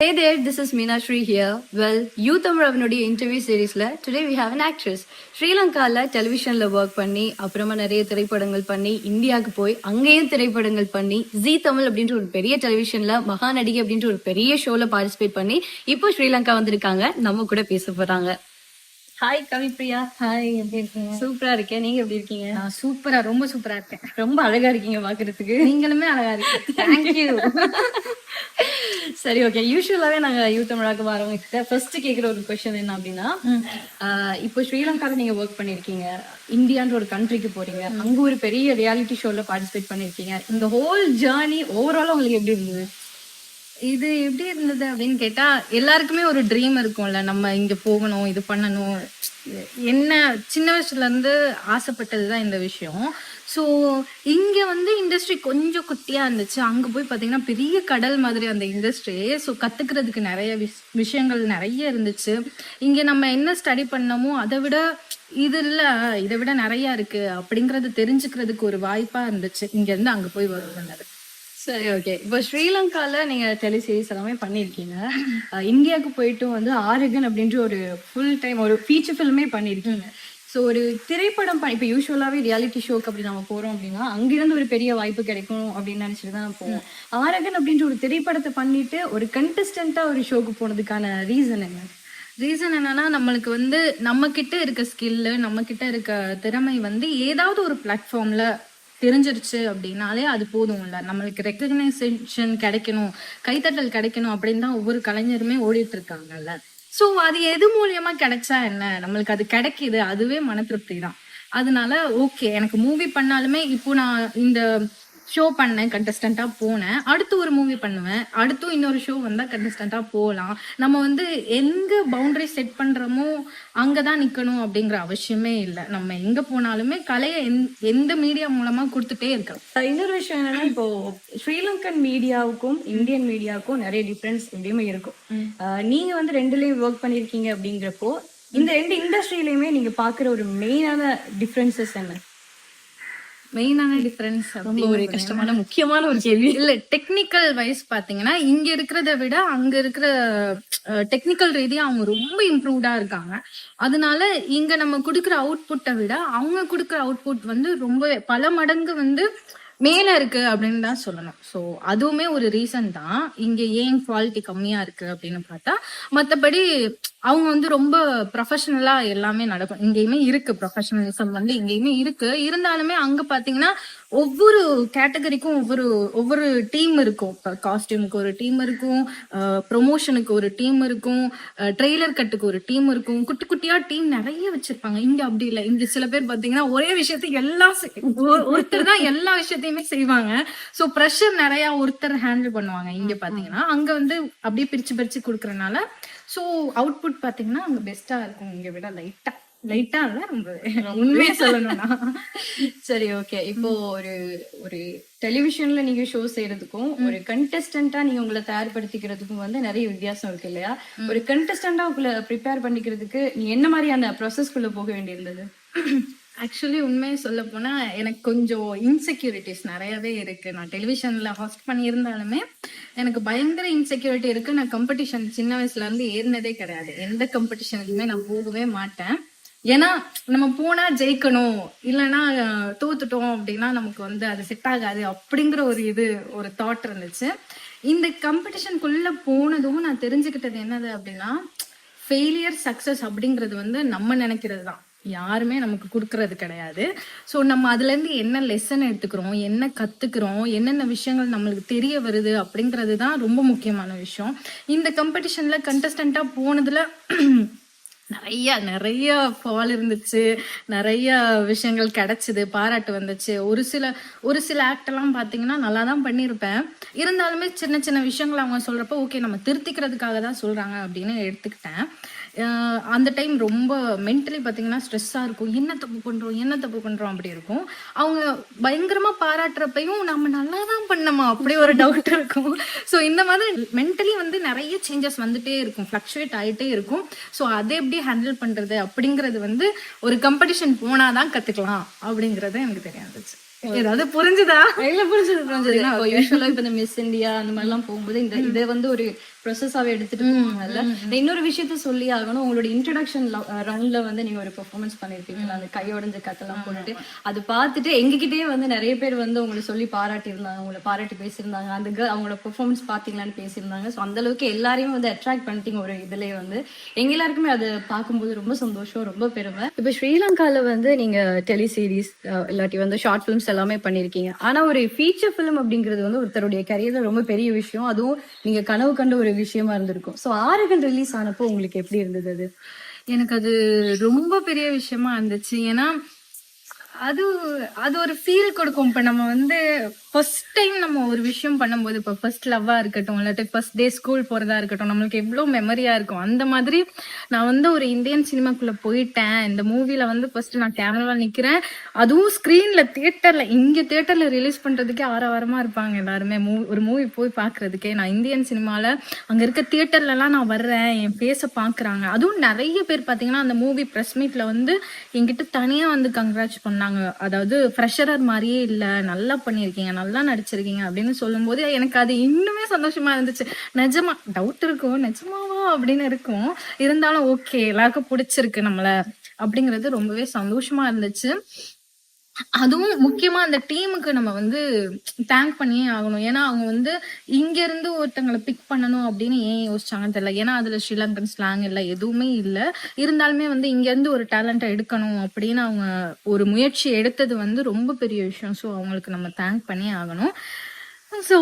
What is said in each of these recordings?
Hey there, this is Meenashri here. Well, you Tamil அவனுடைய interview சீரீஸ்ல today we have an actress ஸ்ரீலங்காவில் டெலிவிஷனில் work பண்ணி அப்புறமா நிறைய திரைப்படங்கள் பண்ணி இந்தியாவுக்கு போய் அங்கேயும் திரைப்படங்கள் பண்ணி ஜி தமிழ் அப்படின்ற ஒரு பெரிய டெலிவிஷனில் மகாநடிகை அப்படின்ற ஒரு பெரிய ஷோவில் பார்ட்டிசிபேட் பண்ணி இப்போ ஸ்ரீலங்கா வந்திருக்காங்க. நம்ம கூட பேச போகிறாங்க ஹாய் கவிப்ரியா ஹாய் எப்படி இருக்கீங்க? சூப்பரா இருக்கேன். நீங்க எப்படி இருக்கீங்க? நான் சூப்பரா ரொம்ப சூப்பரா இருக்கேன். ரொம்ப அழகா இருக்கீங்க பாக்குறதுக்கு. நீங்களுமே அழகா இருக்கீங்க. தேங்க்யூ சரி ஓகே யூஸ்வலாவே நாங்க யூத் தமிழாக்கு வரவங்க கிட்ட ஃபர்ஸ்ட் கேக்குற ஒரு கொஸ்டின் என்ன அப்படின்னா இப்போ ஸ்ரீலங்கால நீங்க ஒர்க் பண்ணிருக்கீங்க. இந்தியான்ற ஒரு கண்ட்ரிக்கு போறீங்க. அங்க ஒரு பெரிய ரியாலிட்டி ஷோல பார்ட்டிசிபேட் பண்ணிருக்கீங்க. இந்த ஹோல் ஜேர்னி ஓவராலா உங்களுக்கு எப்படி இருந்தது? இது எப்படி இருந்தது அப்படின்னு கேட்டா எல்லாருக்குமே ஒரு ட்ரீம் இருக்கும்ல. நம்ம இங்க போகணும் இது பண்ணணும். என்ன சின்ன வயசுல இருந்து ஆசைப்பட்டதுதான் இந்த விஷயம். ஸோ இங்க வந்து இண்டஸ்ட்ரி கொஞ்சம் குட்டியா இருந்துச்சு. அங்க போய் பாத்தீங்கன்னா பெரிய கடல் மாதிரி அந்த இண்டஸ்ட்ரி ஸோ கத்துக்கிறதுக்கு நிறைய விஷ்- விஷயங்கள் நிறைய இருந்துச்சு. இங்க நம்ம என்ன ஸ்டடி பண்ணமோ அதை விட இது இல்ல இதை விட நிறைய இருக்கு. அப்படிங்கறது தெரிஞ்சுக்கிறதுக்கு ஒரு வாய்ப்பா இருந்துச்சு. இங்க இருந்து அங்க போய் ஒர்க் சரி ஓகே இப்போ ஸ்ரீலங்கால நீங்க டெலிசீரிஸ் எல்லாமே பண்ணிருக்கீங்க. அஹ் இந்தியாவுக்கு போயிட்டு வந்து ஆரிகன் அப்படின்ற ஒரு ஃபுல் டைம் ஒரு ஃபீச்சர் ஃபில்மே பண்ணிருக்கீங்க. ஸோ ஒரு திரைப்படம் இப்போ யூஸ்வலாகவே ரியாலிட்டி ஷோக்கு அப்படி நம்ம போறோம் அப்படின்னா அங்கிருந்து ஒரு பெரிய வாய்ப்பு கிடைக்கும் அப்படின்னு நினைச்சிட்டு தான் போவோம். ஆரகன் அப்படின்ற ஒரு திரைப்படத்தை பண்ணிட்டு ஒரு கண்டஸ்டண்டா ஒரு ஷோக்கு போனதுக்கான ரீசன் என்ன? ரீசன் என்னன்னா நம்மளுக்கு வந்து நம்ம கிட்ட இருக்க ஸ்கில்லு நம்ம கிட்ட இருக்க திறமை வந்து ஏதாவது ஒரு பிளாட்ஃபார்ம்ல தெரிஞ்சிருச்சு அப்படின்னாலே அது போதும் இல்லை நம்மளுக்கு ரெக்கக்னைசேஷன் கிடைக்கணும் கைத்தட்டல் கிடைக்கணும் அப்படின்னு தான் ஒவ்வொரு கலைஞருமே ஓடிட்டு இருக்காங்கல்ல. ஸோ அது எது மூலியமா கிடைச்சா என்ன? நம்மளுக்கு அது கிடைக்கிது அதுவே மன திருப்தி தான். அதனால ஓகே எனக்கு மூவி பண்ணாலுமே இப்போ நான் இந்த ஷோ பண்ணேன் கண்டஸ்டண்டா போனேன். அடுத்து ஒரு மூவி பண்ணுவேன். அடுத்தும் இன்னொரு ஷோ வந்தா கண்டஸ்டண்டா போகலாம் நம்ம வந்து எங்க பவுண்டரி செட் பண்றோமோ அங்கதான் நிக்கணும் அப்படிங்கிற அவசியமே இல்லை. நம்ம எங்க போனாலுமே கலையை எந்த- எந்த மீடியா மூலமா கொடுத்துட்டே இருக்கலாம். அஹ் இன்னொரு விஷயம் என்னன்னா இப்போ ஸ்ரீலங்கன் மீடியாவுக்கும் இந்தியன் மீடியாவுக்கும் நிறைய டிஃபரன்ஸ் எப்படியுமே இருக்கும். அஹ் நீங்க வந்து ரெண்டுலயும் ஒர்க் பண்ணிருக்கீங்க அப்படிங்கிறப்போ இந்த ரெண்டு இண்டஸ்ட்ரியிலயுமே நீங்க பாக்குற ஒரு மெயினான டிஃபரன்சஸ் என்ன? மெயினான டிஃபரன்ஸ் ரொம்ப ஒரு கஷ்டமான முக்கியமான ஒரு கேள்வி. இல்ல டெக்னிக்கல் வைஸ் பாத்தீங்கன்னா இங்க இருக்கிறத விட அங்க இருக்கிற டெக்னிக்கல் ரீதியா அவங்க ரொம்ப இம்ப்ரூவ்டா இருக்காங்க. அதனால இங்க நம்ம கொடுக்குற அவுட்புட்டை விட அவங்க கொடுக்குற அவுட்புட் வந்து ரொம்ப பல மடங்கு வந்து மேல இருக்கு அப்படின்னு தான் சொல்லணும். ஸோ அதுவுமே ஒரு ரீசன் தான். இங்க ஏன் குவாலிட்டி கம்மியா இருக்கு அப்படின்னு பார்த்தா மத்தபடி அவங்க வந்து ரொம்ப ப்ரொஃபஷனலா எல்லாமே நடக்கும். இங்கேயுமே இருக்கு ப்ரொஃபஷனலிசம் வந்து இங்கேயுமே இருக்கு. இருந்தாலுமே அங்க பாத்தீங்கன்னா ஒவ்வொரு கேட்டகரிக்கும் ஒவ்வொரு ஒவ்வொரு டீம் இருக்கும். இப்போ காஸ்டியூமுக்கு ஒரு டீம் இருக்கும் ப்ரொமோஷனுக்கு ஒரு டீம் இருக்கும் ட்ரெய்லர் கட்டுக்கு ஒரு டீம் இருக்கும். குட்டி குட்டியா டீம் நிறைய வச்சிருப்பாங்க. இங்க அப்படி இல்லை. இங்க சில பேர் பாத்தீங்கன்னா ஒரே விஷயத்தை ஒரு- ஒருத்தர் தான் எல்லா விஷயத்தையுமே செய்வாங்க. ஸோ ப்ரெஷர் நிறைய ஒருத்தர் ஹேண்டில் பண்ணுவாங்க. இங்க பாத்தீங்கன்னா அங்க வந்து அப்படியே பிரிச்சு பிரிச்சு கொடுக்கறனால ஸோ அவுட்புட் பாத்தீங்கன்னா அங்க பெஸ்டா இருக்கும். இங்க விட லைட்டா லைட்டா இல்ல ரொம்ப உண்மையா சொல்லணும்னா. சரி ஓகே இப்போ ஒரு ஒரு டெலிவிஷன்ல நீங்க ஷோ செய்யறதுக்கும் ஒரு கண்டஸ்டண்டா நீங்க உங்களை தயார்படுத்திக்கிறதுக்கும் வந்து நிறைய வித்தியாசம் இருக்கு இல்லையா? ஒரு கண்டஸ்டண்டா உங்களை ப்ரிப்பேர் பண்ணிக்கிறதுக்கு நீங்க என்ன மாதிரியான ப்ராசஸ்க்குள்ள போக வேண்டியிருந்தது? ஆக்சுவலி உண்மையை சொல்ல போனால் எனக்கு கொஞ்சம் இன்செக்யூரிட்டிஸ் நிறையவே இருக்கு. நான் டெலிவிஷனில் ஹாஸ்ட் பண்ணியிருந்தாலுமே எனக்கு பயங்கர இன்செக்யூரிட்டி இருக்கு. நான் காம்படிஷன் சின்ன வயசுலேருந்து ஏறினதே கிடையாது. எந்த காம்படிஷனுக்குமே நான் போகவே மாட்டேன். ஏன்னா நம்ம போனா ஜெயிக்கணும். இல்லைன்னா தோத்துட்டோம் அப்படின்னா நமக்கு வந்து அது செட் ஆகாது அப்படிங்கிற ஒரு இது ஒரு தாட் இருந்துச்சு. இந்த காம்படிஷனுக்குள்ள போனதும் நான் தெரிஞ்சுக்கிட்டது என்னது அப்படின்னா ஃபெயிலியர் சக்சஸ் அப்படிங்கிறது வந்து நம்ம நினைக்கிறது தான் யாருமே நமக்கு கொடுக்கறது கிடையாது. ஸோ நம்ம அதுல இருந்து என்ன லெசன் எடுத்துக்கிறோம் என்ன கத்துக்கிறோம் என்னென்ன விஷயங்கள் நம்மளுக்கு தெரிய வருது அப்படிங்கிறது தான் ரொம்ப முக்கியமான விஷயம். இந்த காம்படிஷன்ல கண்டஸ்டண்ட்டாக போனதுல நிறைய நிறைய ஃபால் இருந்துச்சு. நிறைய விஷயங்கள் கிடச்சிது பாராட்டு வந்துச்சு. ஒரு சில ஒரு சில ஆக்ட் எல்லாம் பாத்தீங்கன்னா நல்லா தான் பண்ணியிருப்பேன் இருந்தாலுமே சின்ன சின்ன விஷயங்கள் அவங்க சொல்கிறப்ப ஓகே நம்ம திருத்திக்கிறதுக்காக தான் சொல்றாங்க அப்படின்னு எடுத்துக்கிட்டேன். அந்த டைம் ரொம்ப மென்டலி பார்த்தீங்கன்னா ஸ்ட்ரெஸ்ஸாக இருக்கும். என்ன தப்பு பண்ணுறோம் என்ன தப்பு பண்ணுறோம் அப்படி இருக்கும். அவங்க பயங்கரமாக பாராட்டுறப்பையும் நம்ம நல்லா தான் பண்ணோமா? அப்படி ஒரு டவுட் இருக்கும். ஸோ இந்த மாதிரி மென்டலி வந்து நிறைய சேஞ்சஸ் வந்துட்டே இருக்கும். ஃப்ளக்சுவேட் ஆகிட்டே இருக்கும். ஸோ அதை எப்படி ஹேண்டில் பண்ணுறது அப்படிங்கிறது வந்து ஒரு காம்படிஷன் போனாதான் கற்றுக்கலாம் அப்படிங்கிறது எனக்கு தெரியாதுச்சு. ஏதாவது புரிஞ்சுதா? இல்ல புரிஞ்சது புரிஞ்சது. யூஸ்வலா இப்ப இந்த மிஸ் இந்தியா அந்த மாதிரி எல்லாம் போகும்போது இந்த இதை வந்து ஒரு ப்ரொசஸாவே எடுத்துட்டு இன்னொரு விஷயத்த சொல்லி ஆகணும். உங்களோட இன்ட்ரடக்ஷன் ரன்ல வந்து நீங்க ஒரு பெர்ஃபார்மன்ஸ் பண்ணிருப்பீங்களா அந்த கையோடஞ்ச கட்டெல்லாம் போட்டுட்டு அது பார்த்துட்டு எங்ககிட்டயே வந்து நிறைய பேர் வந்து உங்களை சொல்லி பாராட்டி இருந்தாங்க உங்களை பாராட்டி பேசியிருந்தாங்க. அந்த அவங்களோட பெர்ஃபார்மன்ஸ் பாத்தீங்களான்னு பேசியிருந்தாங்க. ஸோ அந்த அளவுக்கு எல்லாரையும் வந்து அட்ராக்ட் பண்ணிட்டீங்க ஒரு இதுலயே வந்து. எங்க எல்லாருக்குமே அது பார்க்கும்போது ரொம்ப சந்தோஷம் ரொம்ப பெருமை. இப்போ ஸ்ரீலங்கால வந்து நீங்க டெலிசீரிஸ் இல்லாட்டி வந்து ஷார்ட் ஃபிலிம்ஸ் எல்லாமே பண்ணிருக்கீங்க ஆனா ஒரு ஃபீச்சர் ஃபிலிம் அப்படிங்கிறது வந்து ஒருத்தருடைய கரியர்ல ரொம்ப பெரிய விஷயம். அதுவும் நீங்க கனவு கண்ட ஒரு விஷயமா இருந்திருக்கும். ஸோ ஆறுகள் ரிலீஸ் ஆனப்போ உங்களுக்கு எப்படி இருந்தது அது? எனக்கு அது ரொம்ப பெரிய விஷயமா இருந்துச்சு. ஏன்னா அது அது ஒரு ஃபீல் கொடுக்கும். இப்ப நம்ம வந்து ஃபர்ஸ்ட் டைம் நம்ம ஒரு விஷயம் பண்ணும்போது இப்போ ஃபர்ஸ்ட் லவ்வா இருக்கட்டும் இல்லாட்டி ஃபர்ஸ்ட் டே ஸ்கூல் போறதா இருக்கட்டும் நம்மளுக்கு எவ்வளோ மெமரியா இருக்கும். அந்த மாதிரி நான் வந்து ஒரு இந்தியன் சினிமாக்குள்ள போயிட்டேன். இந்த மூவில வந்து ஃபர்ஸ்ட் நான் கேமரால நிக்கிறேன். அதுவும் ஸ்கிரீன்ல தியேட்டர்ல இங்க தியேட்டர்ல ரிலீஸ் பண்றதுக்கே ஆரவாரமா இருப்பாங்க எல்லாருமே. மூவி ஒரு மூவி போய் பாக்குறதுக்கே. நான் இந்தியன் சினிமால அங்க இருக்க தியேட்டர்லலாம் நான் வர்றேன். என் பேச பாக்குறாங்க. அதுவும் நிறைய பேர் பாத்தீங்கன்னா அந்த மூவி ப்ரெஸ் மீட்ல வந்து என்கிட்ட தனியா வந்து கங்க்ராச் பண்ணாங்க. அதாவது ஃப்ரெஷரர் மாதிரியே இல்லை. நல்லா பண்ணியிருக்கீங்க. நல்லா நடிச்சிருக்கீங்க அப்படின்னு சொல்லும்போது எனக்கு அது இன்னுமே சந்தோஷமா இருந்துச்சு. நிஜமா டவுட் இருக்கும். நிஜமாவா அப்படின்னு இருக்கும். இருந்தாலும் ஓகே எல்லாருக்கும் பிடிச்சிருக்கு நம்மள அப்படிங்கிறது ரொம்பவே சந்தோஷமா இருந்துச்சு. அதுவும் முக்கியமா அந்த டீமுக்கு நம்ம வந்து தேங்க் பண்ணியே ஆகணும். ஏன்னா அவங்க வந்து இங்க இருந்து ஒருத்தங்களை பிக் பண்ணணும் அப்படின்னு ஏன் யோசிச்சாங்கன்னு தெரியல. ஏன்னா அதுல ஸ்ரீலங்கன் ஸ்லாங் இல்ல எதுவுமே இல்ல. இருந்தாலுமே வந்து இங்க இருந்து ஒரு டேலண்ட்டை எடுக்கணும் அப்படின்னு அவங்க ஒரு முயற்சி எடுத்தது வந்து ரொம்ப பெரிய விஷயம். ஸோ அவங்களுக்கு நம்ம தேங்க் பண்ணியே ஆகணும். ஸோ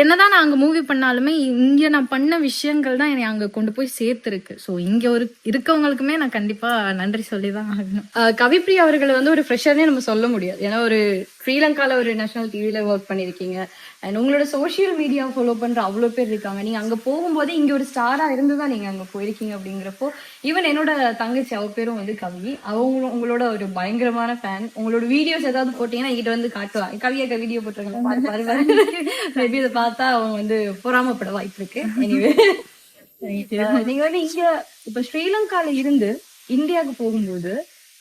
என்னதான் நான் அங்கே மூவி பண்ணாலுமே இங்கே நான் பண்ண விஷயங்கள் தான் என்னை அங்கே கொண்டு போய் சேர்த்துருக்கு. ஸோ இங்கே ஒரு இருக்கவங்களுக்குமே நான் கண்டிப்பாக நன்றி சொல்லி தான் ஆகணும் கவிப்ரியா அவர்களை வந்து ஒரு ஃப்ரெஷர்னே நம்ம சொல்ல முடியாது. ஏன்னா ஒரு ஸ்ரீலங்காவில் ஒரு நேஷனல் டிவியில் ஒர்க் பண்ணியிருக்கீங்க. அண்ட் உங்களோட சோஷியல் மீடியா ஃபாலோ பண்ற அவ்வளோ பேர் இருக்காங்க. நீங்க அங்க போகும்போது இங்க ஒரு ஸ்டாரா இருந்து தான் நீங்க அங்க போயிருக்கீங்க அப்படிங்கிறப்போ ஈவன் என்னோட தங்கச்சி அவ பேரும் வந்து கவி. அவங்களும் உங்களோட ஒரு பயங்கரமான ஃபேன் உங்களோட வீடியோஸ் ஏதாவது போட்டீங்கன்னா என்கிட்ட வந்து காட்டுவாங்க கவியாக்க வீடியோ போட்டிருக்காங்க மேபி இதை பார்த்தா அவங்க வந்து பொறாமப்பட வாய்ப்பு இருக்கு. எனிவே நீங்க வந்து இங்க இப்ப ஸ்ரீலங்கால இருந்து இந்தியாவுக்கு போகும்போது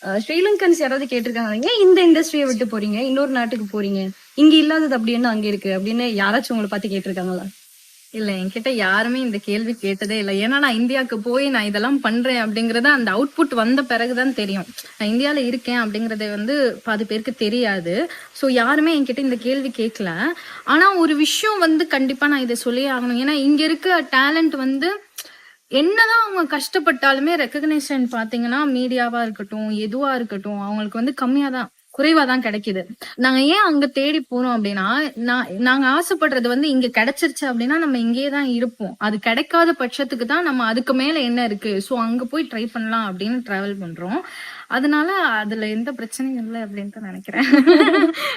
ஸ்ரீலங்கன்ஸ் யாராவது கேட்டிருக்காங்க? இந்த இண்டஸ்ட்ரியை விட்டு போறீங்க இன்னொரு நாட்டுக்கு போறீங்க. இங்க இல்லாதது அப்படி என்ன அங்க இருக்கு? அப்படின்னு யாராச்சும் உங்களை பார்த்து கேட்டிருக்காங்களா? இல்ல என்கிட்ட யாருமே இந்த கேள்வி கேட்டதே இல்லை. ஏன்னா நான் இந்தியாவுக்கு போய் நான் இதெல்லாம் பண்றேன் அப்படிங்கறத அந்த அவுட்புட் வந்த பிறகுதான் தெரியும். நான் இந்தியாவில இருக்கேன் அப்படிங்கறத வந்து பாதி பேருக்கு தெரியாது. ஸோ யாருமே என்கிட்ட இந்த கேள்வி கேட்கல. ஆனா ஒரு விஷயம் வந்து கண்டிப்பா நான் இதை சொல்லியே ஆகணும். ஏன்னா இங்க இருக்க டேலண்ட் வந்து என்னதான் அவங்க கஷ்டப்பட்டாலுமே ரெக்கக்னேஷன் பாத்தீங்கன்னா மீடியாவா இருக்கட்டும் எதுவா இருக்கட்டும் அவங்களுக்கு வந்து கம்மியா தான் குறைவா தான் கிடைக்குது. நாங்க ஏன் அங்க தேடி போறோம் அப்படின்னா நான் நாங்க ஆசைப்படுறது வந்து இங்க கிடைச்சிருச்சு அப்படின்னா நம்ம இங்கேயே தான் இருப்போம். அது கிடைக்காத பட்சத்துக்கு தான் நம்ம அதுக்கு மேல என்ன இருக்கு? சோ அங்க போய் ட்ரை பண்ணலாம் அப்படின்னு டிராவல் பண்றோம். அதனால அதுல எந்த பிரச்சனையும் இல்லை அப்படின்ட்டு நினைக்கிறேன்.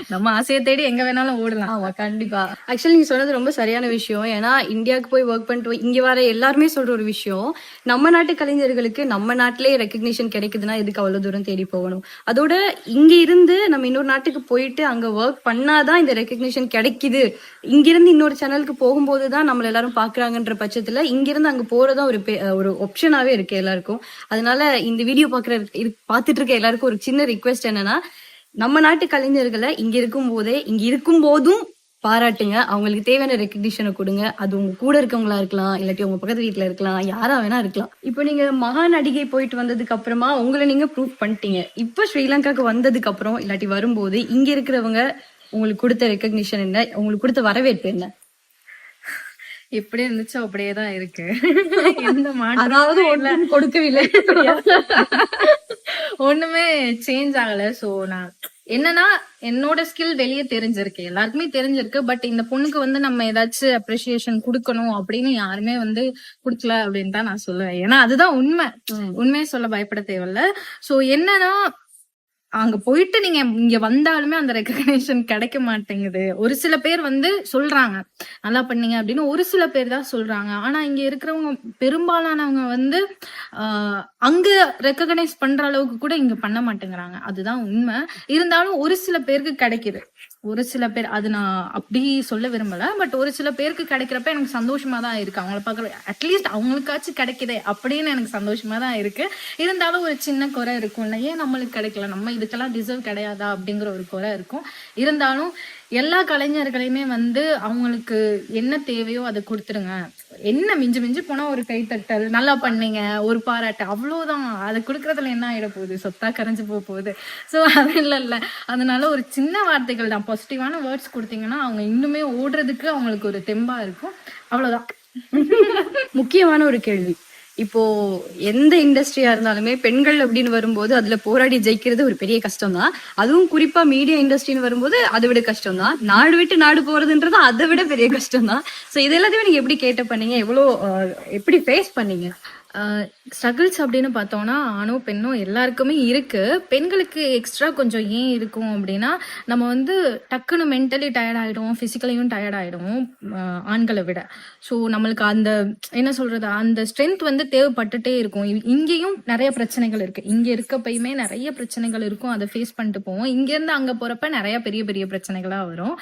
நம்ம ஆசையை தேடி எங்க வேணாலும் ஓடலாம். ஆமா கண்டிப்பா. ஆக்சுவலி நீங்க சொன்னது ரொம்ப சரியான விஷயம். ஏன்னா இந்தியாவுக்கு போய் ஒர்க் பண்ணிட்டு இங்க வர எல்லாருமே சொல்ற ஒரு விஷயம் நம்ம நாட்டு கலைஞர்களுக்கு நம்ம நாட்டிலே ரெக்கக்னிஷன் கிடைக்குதுன்னா எதுக்கு அவ்வளவு தூரம் தேடி போகணும்? அதோட இங்க இருந்து நம்ம இன்னொரு நாட்டுக்கு போயிட்டு அங்க ஒர்க் பண்ணாதான் இந்த ரெக்கக்னிஷன் கிடைக்குது. இங்க இருந்து இன்னொரு சேனலுக்கு போகும்போது தான் நம்மள எல்லாரும் பாக்குறாங்கன்ற பட்சத்துல இங்கிருந்து அங்க போறதா ஒரு பெ- ஒரு ஆப்ஷனாவே இருக்கு எல்லாருக்கும். அதனால இந்த வீடியோ பாக்குற பார்த்துட்டு இருக்க எல்லாருக்கும் ஒரு சின்ன ரிக்வெஸ்ட் என்னன்னா நம்ம நாட்டு கலைஞர்களை இங்க இருக்கும் போதே இங்க இருக்கும் போதும் பாராட்டுங்க. அவங்களுக்கு தேவையான ரெக்கக்னிஷனை கொடுங்க. அது உங்க கூட இருக்கவங்களா இருக்கலாம் இல்லாட்டி உங்க பக்கத்து வீட்டுல இருக்கலாம் யாரா வேணா இருக்கலாம். இப்போ நீங்க மகா நடிகை போயிட்டு வந்ததுக்கு அப்புறமா உங்களை நீங்க ப்ரூவ் பண்ணிட்டீங்க. இப்போ ஸ்ரீலங்காக்கு வந்ததுக்கு அப்புறம் இல்லாட்டி வரும்போது இங்க இருக்கிறவங்க உங்களுக்கு கொடுத்த ரெக்கக்னிஷன் என்ன? உங்களுக்கு கொடுத்த வரவேற்பு என்ன? எப்படி இருந்துச்சோ அப்படியே தான் இருக்கு. எந்த அதாவது ஒன்றும் கொடுக்கவில்லை. ஒண்ணுமே சேஞ்ச் ஆகல. சோ நான் என்னன்னா என்னோட ஸ்கில் வெளியே தெரிஞ்சிருக்கு. எல்லாருக்குமே தெரிஞ்சிருக்கு. பட் இந்த பொண்ணுக்கு வந்து நம்ம ஏதாச்சும் அப்ரிசியேஷன் கொடுக்கணும் அப்படின்னு யாருமே வந்து கொடுக்கல அப்படின்னு தான் நான் சொல்லுவேன். ஏன்னா அதுதான் உண்மை. உண்மையை சொல்ல பயப்பட தேவையில்ல. சோ என்னன்னா அங்க போயிட்டு நீங்க இங்க வந்தாலுமே அந்த ரெக்கக்னேஷன் கிடைக்க மாட்டேங்குது. ஒரு சில பேர் வந்து சொல்றாங்க நல்லா பண்ணீங்க அப்படின்னு ஒரு சில பேர் தான் சொல்றாங்க. ஆனா இங்க இருக்கிறவங்க பெரும்பாலானவங்க வந்து ஆஹ், அங்க ரெக்கக்னைஸ் பண்ற அளவுக்கு கூட இங்க பண்ண மாட்டேங்கிறாங்க. அதுதான் உண்மை. இருந்தாலும் ஒரு சில பேருக்கு கிடைக்குது. ஒரு சில பேர் அது நான் அப்படி சொல்ல விரும்பல. பட் ஒரு சில பேருக்கு கிடைக்கிறப்ப எனக்கு சந்தோஷமா தான் இருக்கு. அவங்கள பார்க்கற அட்லீஸ்ட் அவங்களுக்காச்சும் கிடைக்குதே அப்படின்னு எனக்கு சந்தோஷமா தான் இருக்கு. இருந்தாலும் ஒரு சின்ன குறை இருக்கும்ல. ஏன் நம்மளுக்கு கிடைக்கல? நம்ம இதுக்கெல்லாம் டிசர்வ் கிடையாதா? அப்படிங்கிற ஒரு குறை இருக்கும். இருந்தாலும் எல்லா கலைஞர்களையுமே வந்து அவங்களுக்கு என்ன தேவையோ அதை கொடுத்துருங்க. என்ன மிஞ்சு மிஞ்சு போனா ஒரு கைத்தட்டல் நல்லா பண்ணீங்க ஒரு பாராட்டு அவ்வளவுதான். அதை கொடுக்கறதுல என்ன ஆயிட போகுது? சொத்தா கரைஞ்சு போக போகுது. ஸோ அது இல்லை இல்லை. அதனால ஒரு சின்ன வார்த்தைகள் தான். பாசிட்டிவான வேர்ட்ஸ் கொடுத்தீங்கன்னா அவங்க இன்னுமே ஓடுறதுக்கு அவங்களுக்கு ஒரு தெம்பா இருக்கும். அவ்வளவுதான். முக்கியமான ஒரு கேள்வி. இப்போ எந்த இண்டஸ்ட்ரியா இருந்தாலுமே பெண்கள் அப்படின்னு வரும்போது அதுல போராடி ஜெயிக்கிறது ஒரு பெரிய கஷ்டம் தான் அதுவும் குறிப்பா மீடியா இண்டஸ்ட்ரின்னு வரும்போது அதை விட கஷ்டம் தான் நாடு விட்டு நாடு போறதுன்றது அதை விட பெரிய கஷ்டம் தான் ஸோ இது எல்லாத்தையுமே நீங்க எப்படி கேட்ட பண்ணீங்க? எவ்வளோ அஹ், எப்படி ஃபேஸ் பண்ணீங்க? ஸ்ட்ரகிள்ஸ் அப்படின்னு பார்த்தோம்னா ஆணோ பெண்ணோ எல்லாருக்குமே இருக்கு. பெண்களுக்கு எக்ஸ்ட்ரா கொஞ்சம் ஏன் இருக்கும் அப்படின்னா நம்ம வந்து டக்குன்னு மென்டலி டயர்ட் ஆகிடும் ஃபிசிக்கலியும் டயர்ட் ஆகிடும் ஆண்களை விட. ஸோ நம்மளுக்கு அந்த என்ன சொல்றது அந்த ஸ்ட்ரென்த் வந்து தேவைப்பட்டுட்டே இருக்கும். இங்கேயும் நிறைய பிரச்சனைகள் இருக்கு. இங்கே இருக்கப்பயுமே நிறைய பிரச்சனைகள் இருக்கும். அதை ஃபேஸ் பண்ணிட்டு போவோம். இங்கேருந்து அங்கே போகிறப்ப போறப்ப நிறைய பெரிய பெரிய பிரச்சனைகளாக வரும்.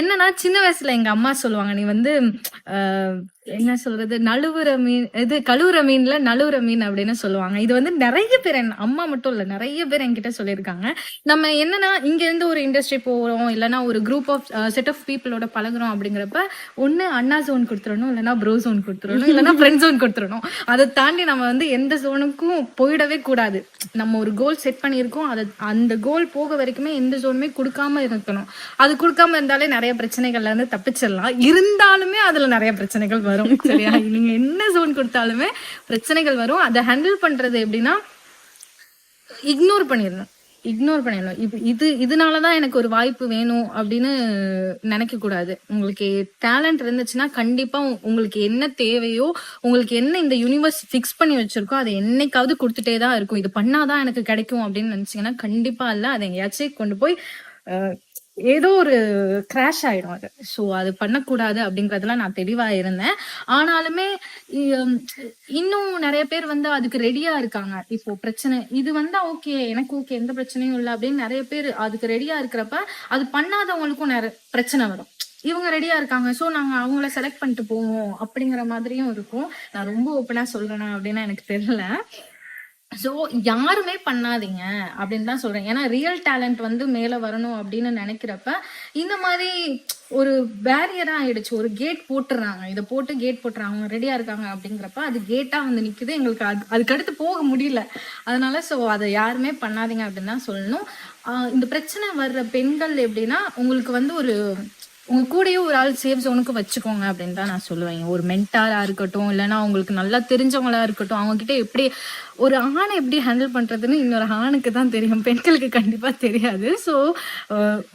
என்னன்னா சின்ன வயசுல எங்க அம்மா சொல்லுவாங்க நீ வந்து என்ன சொல்றது? நழுவுற மீன் இது கழுவுற மீன்ல நழுவுற மீன் அப்படின்னு சொல்லுவாங்க. இது வந்து நிறைய பேர் என் அம்மா மட்டும் இல்ல நிறைய பேர் என்கிட்ட சொல்லியிருக்காங்க. நம்ம என்னன்னா இங்க இருந்து ஒரு இண்டஸ்ட்ரி போறோம் இல்லைன்னா ஒரு குரூப் ஆஃப் செட் ஆஃப் பீப்புளோட பழகுறோம் அப்படிங்கிறப்ப ஒண்ணு அண்ணா ஜோன் கொடுத்துடணும் இல்லைன்னா ப்ரோ ஜோன் கொடுத்துடணும் இல்லைன்னா ஃப்ரெண்ட் ஜோன் கொடுத்துடணும். அதை தாண்டி நம்ம வந்து எந்த ஜோனுக்கும் போயிடவே கூடாது. நம்ம ஒரு கோல் செட் பண்ணியிருக்கோம் அது அந்த கோல் போக வரைக்குமே எந்த ஜோனுமே கொடுக்காம இருக்கணும். அது கொடுக்காம இருந்தாலே நிறைய பிரச்சனைகள்ல இருந்து தப்பிச்சிடலாம். இருந்தாலுமே அதுல நிறைய பிரச்சனைகள் வரும் சரியா? நீங்க என்ன ஜோன் கொடுத்தாலுமே பிரச்சனைகள் வரும். அதை ஹேண்டில் பண்றது எப்படின்னா இக்னோர் பண்ணிடணும். இக்னோர் பண்ணிடணும். இப்ப இது இதனாலதான் எனக்கு ஒரு வாய்ப்பு வேணும் அப்படின்னு நினைக்க கூடாது உங்களுக்கு டேலண்ட் இருந்துச்சுன்னா கண்டிப்பா உ- உங்களுக்கு என்ன தேவையோ உங்களுக்கு என்ன இந்த யூனிவர்ஸ் ஃபிக்ஸ் பண்ணி வச்சிருக்கோ அதை என்னைக்காவது கொடுத்துட்டே தான் இருக்கும். இது பண்ணாதான் எனக்கு கிடைக்கும் அப்படின்னு நினைச்சீங்கன்னா கண்டிப்பா இல்ல. அதை எங்கேயாச்சும் கொண்டு போய் ஏதோ ஒரு கிராஷ் ஆயிடும் அது. ஸோ அது பண்ணக்கூடாது அப்படிங்கறதுல நான் தெளிவா இருந்தேன். ஆனாலுமே இன்னும் நிறைய பேர் வந்து அதுக்கு ரெடியா இருக்காங்க. இப்போ பிரச்சனை இது வந்தா ஓகே எனக்கு ஓகே எந்த பிரச்சனையும் இல்லை அப்படின்னு நிறைய பேர் அதுக்கு ரெடியா இருக்கிறப்ப அது பண்ணாதவங்களுக்கும் நிறைய பிரச்சனை வரும். இவங்க ரெடியா இருக்காங்க. ஸோ நாங்க அவங்கள செலக்ட் பண்ணிட்டு போவோம் அப்படிங்கிற மாதிரியும் இருக்கும். நான் ரொம்ப ஓப்பனா சொல்றேனா அப்படின்னா எனக்கு தெரியல. ஸோ யாருமே பண்ணாதீங்க அப்படின்னு தான் சொல்கிறேன் ஏன்னா ரியல் டேலண்ட் வந்து மேலே வரணும் அப்படின்னு நினைக்கிறப்ப இந்த மாதிரி ஒரு பேரியராக ஆயிடுச்சு. ஒரு கேட் போட்டுறாங்க. இதை போட்டு கேட் போட்டுறாங்க. அவங்க ரெடியாக இருக்காங்க அப்படிங்கிறப்ப அது கேட்டாக வந்து நிற்குது எங்களுக்கு அது அதுக்கடுத்து போக முடியல. அதனால ஸோ அதை யாருமே பண்ணாதீங்க அப்படின்னு தான் சொல்லணும். இந்த பிரச்சனை வர்ற பெண்கள் எப்படின்னா உங்களுக்கு வந்து ஒரு உங்க கூடயே ஒரு ஆள் சேஃப் ஜோனுக்கு வச்சுக்கோங்க அப்படின்னு தான் நான் சொல்லுவேன். ஒரு மென்டாரா இருக்கட்டும் இல்லைன்னா அவங்களுக்கு நல்லா தெரிஞ்சவங்களா இருக்கட்டும் அவங்க கிட்ட எப்படி ஒரு ஆணை எப்படி ஹேண்டில் பண்றதுன்னு இன்னொரு ஆணுக்கு தான் தெரியும். பெண்களுக்கு கண்டிப்பா தெரியாது. ஸோ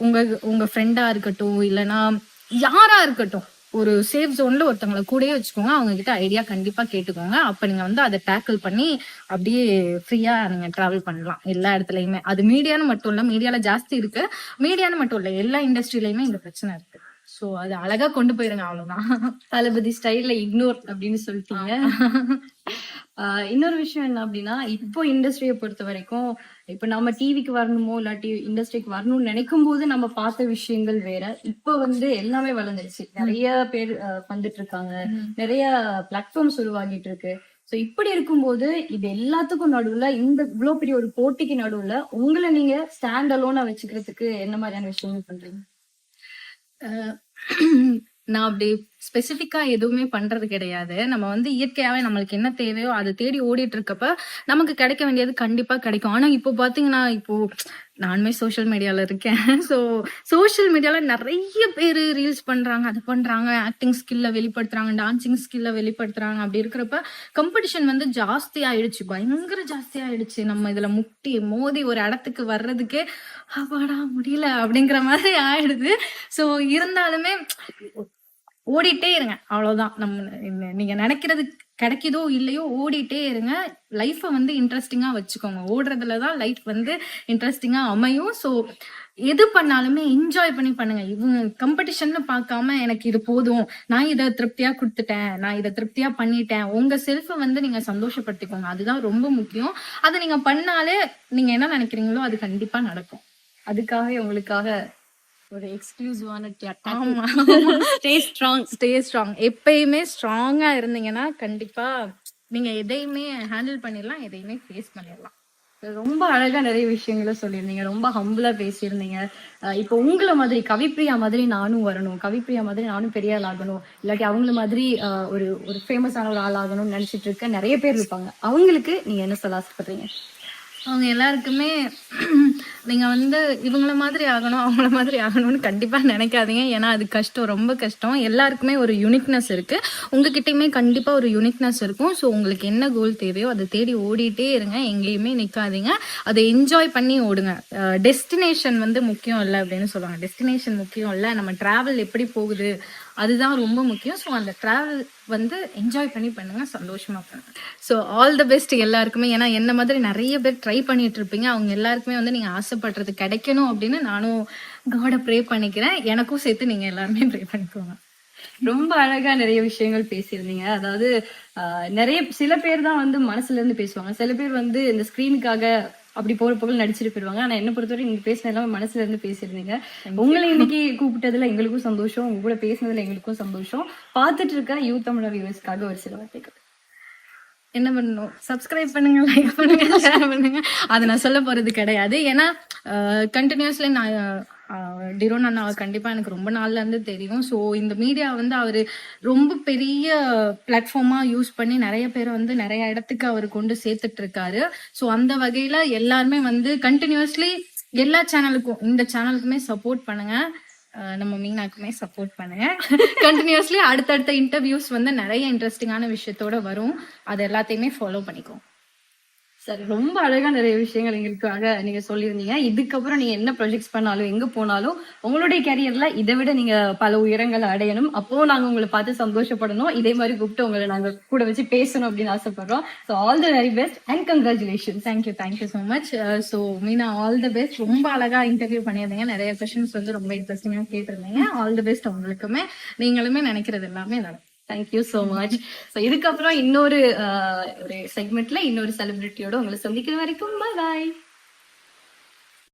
உங்க உங்க ஃப்ரெண்டா இருக்கட்டும் இல்லைன்னா யாரா இருக்கட்டும் ஒரு சேஃப் ஜோன்ல ஒருத்தவங்களை கூடயே வச்சுக்கோங்க. அவங்க கிட்ட ஐடியா கண்டிப்பா கேட்டுக்கோங்க. அப்ப நீங்க வந்து அதை டேக்கிள் பண்ணி அப்படியே ஃப்ரீயா நீங்க டிராவல் பண்ணலாம். எல்லா இடத்துலயுமே. அது மீடியான்னு மட்டும் இல்ல மீடியால ஜாஸ்தி இருக்கு. மீடியான்னு மட்டும் இல்ல எல்லா இண்டஸ்ட்ரியிலயுமே இந்த பிரச்சனை இருக்கு. சோ அது அழகா கொண்டு போயிருங்க அவ்வளவுதான். தளபதி ஸ்டைல்ல இக்னோர் அப்படின்னு சொல்லிட்டீங்க. இன்னொரு விஷயம் என்ன அப்படின்னா இப்போ இண்டஸ்ட்ரியை பொறுத்த வரைக்கும் இப்போ நம்ம டிவிக்கு வரணுமோ இல்லாட்டி இண்டஸ்ட்ரிக்கு வரணும்னு நினைக்கும் போது நம்ம பார்த்த விஷயங்கள் வேற. இப்போ வந்து எல்லாமே வளர்ந்துருச்சு. நிறைய பேர் வந்துட்டு இருக்காங்க. நிறைய பிளாட்ஃபார்ம்ஸ் உருவாகிட்டு இருக்கு. சோ இப்படி இருக்கும்போது இது எல்லாத்துக்கும் நடுவுல இந்த இவ்வளவு பெரிய ஒரு போட்டிக்கு நடுவுல உங்களை நீங்க ஸ்டாண்ட் அலோனா வச்சுக்கிறதுக்கு என்ன மாதிரியான விஷயங்கள் பண்றீங்க? நான் அப்படி ஸ்பெசிஃபிக்காக எதுவுமே பண்ணுறது கிடையாது. நம்ம வந்து இயற்கையாகவே நம்மளுக்கு என்ன தேவையோ அதை தேடி ஓடிட்டு இருக்கப்ப நமக்கு கிடைக்க வேண்டியது கண்டிப்பாக கிடைக்கும். ஆனால் இப்போ பார்த்தீங்கன்னா இப்போ நானுமே சோஷியல் மீடியாவில் இருக்கேன். ஸோ சோஷியல் மீடியாவில் நிறைய பேர் ரீல்ஸ் பண்ணுறாங்க அது பண்ணுறாங்க ஆக்டிங் ஸ்கில்ல வெளிப்படுத்துறாங்க டான்சிங் ஸ்கில்ல வெளிப்படுத்துறாங்க. அப்படி இருக்கிறப்ப காம்படிஷன் வந்து ஜாஸ்தி ஆயிடுச்சு பயங்கர ஜாஸ்தி ஆயிடுச்சு நம்ம இதில் முட்டி மோதி ஒரு இடத்துக்கு வர்றதுக்கே அப்பாடா முடியல அப்படிங்கிற மாதிரி ஆயிடுது. ஸோ இருந்தாலுமே ஓடிட்டே இருங்க. அவ்வளவுதான். நம்ம நீங்க நினைக்கிறது கிடைக்குதோ இல்லையோ ஓடிட்டே இருங்க. லைஃப்பை வந்து இன்ட்ரெஸ்டிங்கா வச்சுக்கோங்க. ஓடுறதுல தான் லைஃப் வந்து இன்ட்ரெஸ்டிங்கா அமையும். ஸோ எது பண்ணாலுமே என்ஜாய் பண்ணி பண்ணுங்க. இவங்க காம்படிஷன் பார்க்காம எனக்கு இது போதும். நான் இதை திருப்தியா கொடுத்துட்டேன். நான் இதை திருப்தியா பண்ணிட்டேன். உங்க செல்ஃபை வந்து நீங்க சந்தோஷப்படுத்திக்கோங்க. அதுதான் ரொம்ப முக்கியம். அதை நீங்க பண்ணாலே நீங்க என்ன நினைக்கிறீங்களோ அது கண்டிப்பா நடக்கும். அதுக்காக உங்களுக்காக ஒரு எக்ஸ்க்ளூசிவான ஆமா. ஸ்டே ஸ்ட்ராங் ஸ்டே ஸ்ட்ராங் எப்பயுமே ஸ்ட்ராங்கா இருந்தீங்கன்னா கண்டிப்பா நீங்க எதையுமே ஹேண்டில் பண்ணிடலாம் எதையுமே ஃபேஸ் பண்ணிடலாம். ரொம்ப அழகா நிறைய விஷயங்களை சொல்லியிருந்தீங்க. ரொம்ப ஹம்பிளா பேசியிருந்தீங்க. இப்போ உங்களை மாதிரி கவிப்ரியா மாதிரி நானும் வரணும். கவிப்ரியா மாதிரி நானும் பெரிய ஆள் ஆகணும். இல்லாட்டி அவங்கள மாதிரி ஒரு ஒரு ஃபேமஸான ஒரு ஆள் ஆகணும்னு நினைச்சிட்டு இருக்க நிறைய பேர் இருப்பாங்க. அவங்களுக்கு நீங்க என்ன சொல்ல ஆசைப்படுறீங்க அவங்க எல்லாருக்குமே நீங்க வந்து இவங்கள மாதிரி ஆகணும் அவங்கள மாதிரி ஆகணும்னு கண்டிப்பா நினைக்காதீங்க. ஏன்னா அது கஷ்டம் ரொம்ப கஷ்டம். எல்லாருக்குமே ஒரு யுனிக்னஸ் இருக்கு. உங்ககிட்டயுமே கண்டிப்பா ஒரு யுனிக்னஸ் இருக்கும். ஸோ உங்களுக்கு என்ன கோல் தேவையோ அதை தேடி ஓடிட்டே இருங்க. எங்கேயுமே நிற்காதீங்க அதை என்ஜாய் பண்ணி ஓடுங்க. டெஸ்டினேஷன் வந்து முக்கியம் இல்லை அப்படின்னு சொல்லுவாங்க. டெஸ்டினேஷன் முக்கியம் இல்லை. நம்ம டிராவல் எப்படி போகுது? அதுதான் ரொம்ப முக்கியம். ஸோ அந்த ட்ராவல் வந்து என்ஜாய் பண்ணி பண்ணுங்க சந்தோஷமா பண்ணுங்க. ஸோ ஆல் த பெஸ்ட் எல்லாருக்குமே. ஏன்னா என்ன மாதிரி நிறைய பேர் ட்ரை பண்ணிட்டு இருப்பீங்க. அவங்க எல்லாருக்குமே வந்து நீங்க ஆசைப்படுறது கிடைக்கணும் அப்படின்னு நானும் காடை ப்ரே பண்ணிக்கிறேன். எனக்கும் சேர்த்து நீங்க எல்லாருமே ப்ரே பண்ணிக்கோங்க. ரொம்ப அழகா நிறைய விஷயங்கள் பேசியிருந்தீங்க. அதாவது நிறைய சில பேர் தான் வந்து மனசுல இருந்து பேசுவாங்க. சில பேர் வந்து இந்த ஸ்கிரீனுக்காக அப்படி போற போகல நடிச்சிட்டு போயிருவாங்க ஆனா என்ன பொறுத்தவரை நீங்க பேசின எல்லாமே மனசுல இருந்து பேசியிருந்தீங்க உங்களை இன்னைக்கு கூப்பிட்டதுல எங்களுக்கும் சந்தோஷம். உங்க கூட பேசினதுல எங்களுக்கும் சந்தோஷம். பார்த்துட்டு இருக்க யூ தமிழர் வியூவர்ஸ்க்காக ஒரு சில வார்த்தைகள். என்ன பண்ணணும்? சப்ஸ்கிரைப் பண்ணுங்க லைக் பண்ணுங்க ஷேர் பண்ணுங்க. அதை நான் சொல்ல போறது கிடையாது. ஏன்னா கண்டினியூஸ்லி நான் டிரோன் அண்ணா கண்டிப்பா எனக்கு ரொம்ப நாள்ல இருந்து தெரியும். ஸோ இந்த மீடியா வந்து அவர் ரொம்ப பெரிய பிளாட்ஃபார்மா யூஸ் பண்ணி நிறைய பேரை வந்து நிறைய இடத்துக்கு அவர் கொண்டு சேர்த்துட்டு இருக்காரு ஸோ அந்த வகையில எல்லாருமே வந்து கண்டினியூஸ்லி எல்லா சேனலுக்கும் இந்த சேனலுக்குமே சப்போர்ட் பண்ணுங்க. நம்ம மீனாக்குமே சப்போர்ட் பண்ணுங்க. கண்டினியூஸ்லி அடுத்தடுத்த இன்டர்வியூஸ் வந்து நிறைய இன்ட்ரெஸ்டிங்கான விஷயத்தோட வரும். அது எல்லாத்தையுமே ஃபாலோ பண்ணிக்கோ சரி ரொம்ப அழகா நிறைய விஷயங்கள் எங்களுக்காக நீங்க சொல்லியிருந்தீங்க. இதுக்கப்புறம் நீங்க என்ன ப்ராஜெக்ட்ஸ் பண்ணாலும் எங்க போனாலும் உங்களுடைய கேரியர்ல இதை விட நீங்க பல உயரங்களை அடையணும். அப்போ நாங்க உங்களை பார்த்து சந்தோஷப்படணும். இதே மாதிரி கூப்பிட்டு உங்களை நாங்க கூட வச்சு பேசணும் அப்படின்னு ஆசைப்படுறோம். So all the very best and congratulation thank you thank you so much so Meena all the best ரொம்ப அழகா இன்டர்வியூ பண்ணியிருந்தீங்க. நிறைய கொஸ்டின்ஸ் வந்து ரொம்ப இன்ட்ரெஸ்டிங்காக கேட்டிருந்தீங்க. ஆல் தி பெஸ்ட் உங்களுக்குமே. நீங்களுமே நினைக்கிறது எல்லாமே நடக்கும் தேங்க்யூ ஸோ மச் ஸோ இதுக்கப்புறம் இன்னொரு uh, ஒரு செக்மெண்ட்ல இன்னொரு செலிபிரிட்டியோட உங்களை சந்திக்கிற வரைக்கும் பாய்